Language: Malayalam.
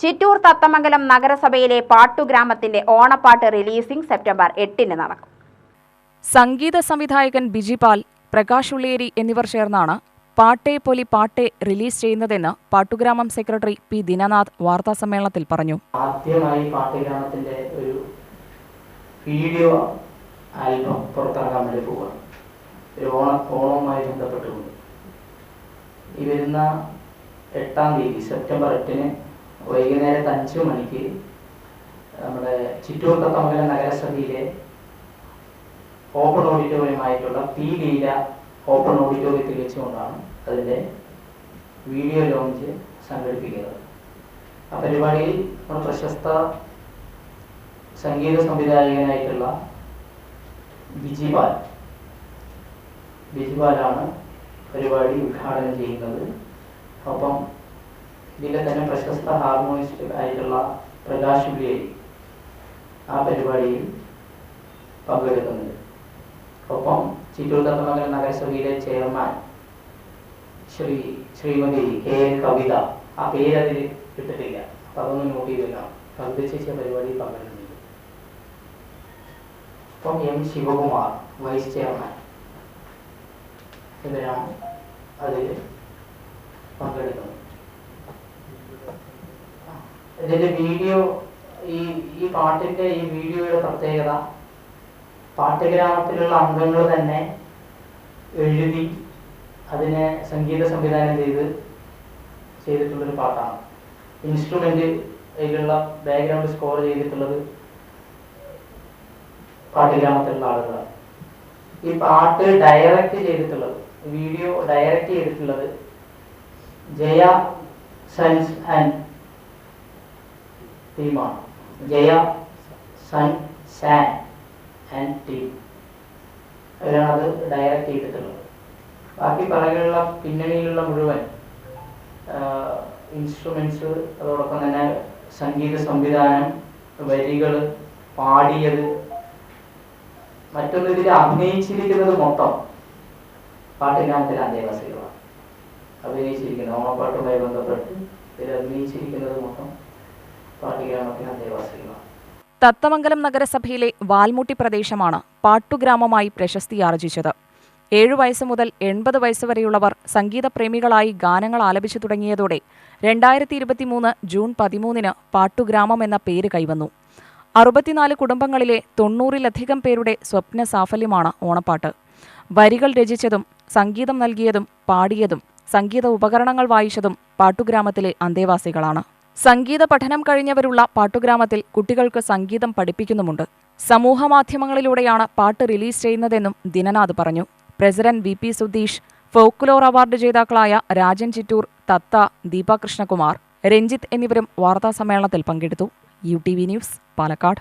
ചിറ്റൂർ തത്തമംഗലം നഗരസഭയിലെ പാട്ടുഗ്രാമത്തിന്റെ ഓണപ്പാട്ട് റിലീസിംഗ് സെപ്റ്റംബർ എട്ടിന് നടക്കും. സംഗീത സംവിധായകൻ ബിജിപാൽ പ്രകാശ് ഉള്ളിയേരി എന്നിവർ ചേർന്നാണ് പാട്ടേ പൊലി പാട്ടേ റിലീസ് ചെയ്യുന്നതെന്ന് പാട്ടുഗ്രാമം സെക്രട്ടറി പി ദിനനാഥ് വാർത്താ സമ്മേളനത്തിൽ പറഞ്ഞു. ആദ്യമായി പാട്ടുഗ്രാമത്തിന്റെ ഒരു വീഡിയോ ആൽബം പുറത്തിറങ്ങാൻ വേണ്ടി പോവുകയാണ്. ഓണവുമായി ബന്ധപ്പെട്ടുകൊണ്ട്. ഈ വരുന്ന എട്ടാം തീയതി സെപ്റ്റംബർ എട്ടിന് വൈകുന്നേരത്ത് അഞ്ച് മണിക്ക് നമ്മുടെ ചിറ്റൂർ നഗരസഭയിലെ ഓപ്പൺ ഓഡിറ്റോറിയമായിട്ടുള്ള പി ലീല ഓപ്പൺ ഓഡിറ്റോറിയത്തിൽ വെച്ചുകൊണ്ടാണ് അതിന്റെ വീഡിയോ ലോഞ്ച് സംഘടിപ്പിക്കുന്നത്. ആ പരിപാടിയിൽ നമ്മുടെ പ്രശസ്ത സംഗീത സംവിധായകനായിട്ടുള്ള ബിജിപാൽ ബിജിപാലാണ് പരിപാടി ഉദ്ഘാടനം ചെയ്യുന്നത്. ഒപ്പം ഇതിലെ തന്നെ പ്രശസ്ത ഹാർമോണിസ്റ്റ് ആയിട്ടുള്ള പ്രകാശ് ഉള്ളിയേരി ആ പരിപാടിയിൽ പങ്കെടുക്കുന്നുണ്ട്. ഒപ്പം ചിറ്റൂർ തത്തമംഗലം നഗരസഭയിലെ chairman Shri Shrimati K N Kavitha ആ പേര് അതിൽ ഇട്ടിട്ടില്ല. അപ്പൊ അതൊന്ന് നോട്ട് ചെയ്ത് വെക്കണം കവിത ചേച്ചിയ പരിപാടിയിൽ പങ്കെടുക്കുന്നുണ്ട്. ഒപ്പം എം ശിവകുമാർ വൈസ് ചെയർമാൻ ഇവരാണ് അതിൽ പങ്കെടുക്കുന്നത്. ഇതിന്റെ വീഡിയോ ഈ ഈ പാട്ടിന്റെ ഈ വീഡിയോയുടെ പ്രത്യേകത പാട്ടുഗ്രാമത്തിലുള്ള അംഗങ്ങൾ തന്നെ എഴുതി അതിനെ സംഗീത സംവിധാനം ചെയ്ത് ചെയ്തിട്ടുള്ളൊരു പാട്ടാണ്. ഇൻസ്ട്രുമെന്റ് അതിലുള്ള ബാക്ക്ഗ്രൗണ്ട് സ്കോർ ചെയ്തിട്ടുള്ളത് പാട്ടുഗ്രാമത്തിലുള്ള ആളുകളാണ്. ഈ പാട്ട് ഡയറക്റ്റ് ചെയ്തിട്ടുള്ളത് വീഡിയോ ഡയറക്റ്റ് ചെയ്തിട്ടുള്ളത് ജയ സൺസ് ആൻഡ് ടീമാണ് ജയ സൺ സാൻ ആൻഡ് ടീം അവരാണ് അത് ഡയറക്റ്റ് ചെയ്തിട്ടുള്ളത്. ബാക്കി പറയുള്ള പിന്നണിയിലുള്ള മുഴുവൻ ഇൻസ്ട്രുമെന്റ്സ് അതോടൊപ്പം തന്നെ സംഗീത സംവിധാനം വരികൾ പാടിയത് മറ്റൊന്ന് ഇതിൽ അഭിനയിച്ചിരിക്കുന്നത് മൊത്തം പാട്ടുഗ്രാമത്തിലെ അന്തേവാസികളാണ്. അഭിനയിച്ചിരിക്കുന്നത് ഓണപ്പാട്ടുമായി ബന്ധപ്പെട്ട് ഇതിൽ അഭിനയിച്ചിരിക്കുന്നത് മൊത്തം തത്തമംഗലം നഗരസഭയിലെ വാൽമുട്ടി പ്രദേശമാണ് പാട്ടുഗ്രാമമായി പ്രശസ്തിയാർജിച്ചത്. ഏഴു വയസ്സ് മുതൽ എൺപത് വരെയുള്ളവർ സംഗീതപ്രേമികളായി ഗാനങ്ങൾ ആലപിച്ചു തുടങ്ങിയതോടെ രണ്ടായിരത്തി ഇരുപത്തിമൂന്ന് ജൂൺ പതിമൂന്നിന് പാട്ടുഗ്രാമം എന്ന പേര് കൈവന്നു. അറുപത്തിനാല് കുടുംബങ്ങളിലെ തൊണ്ണൂറിലധികം പേരുടെ സ്വപ്ന സാഫല്യമാണ് ഓണപ്പാട്ട്. വരികൾ രചിച്ചതും സംഗീതം നൽകിയതും പാടിയതും സംഗീത ഉപകരണങ്ങൾ വായിച്ചതും പാട്ടുഗ്രാമത്തിലെ അന്തേവാസികളാണ്. സംഗീത പഠനം കഴിഞ്ഞവരുള്ള പാട്ടുഗ്രാമത്തിൽ കുട്ടികൾക്ക് സംഗീതം പഠിപ്പിക്കുന്നുമുണ്ട്. സമൂഹമാധ്യമങ്ങളിലൂടെയാണ് പാട്ട് റിലീസ് ചെയ്യുന്നതെന്നും ദിനനാഥ് പറഞ്ഞു. President V P Sudheesh folklore award ജേതാക്കളായ രാജൻ ചിറ്റൂർ തത്ത ദീപകൃഷ്ണകുമാർ രഞ്ജിത്ത് എന്നിവരും വാർത്താസമ്മേളനത്തിൽ പങ്കെടുത്തു. U T V news Palakkad.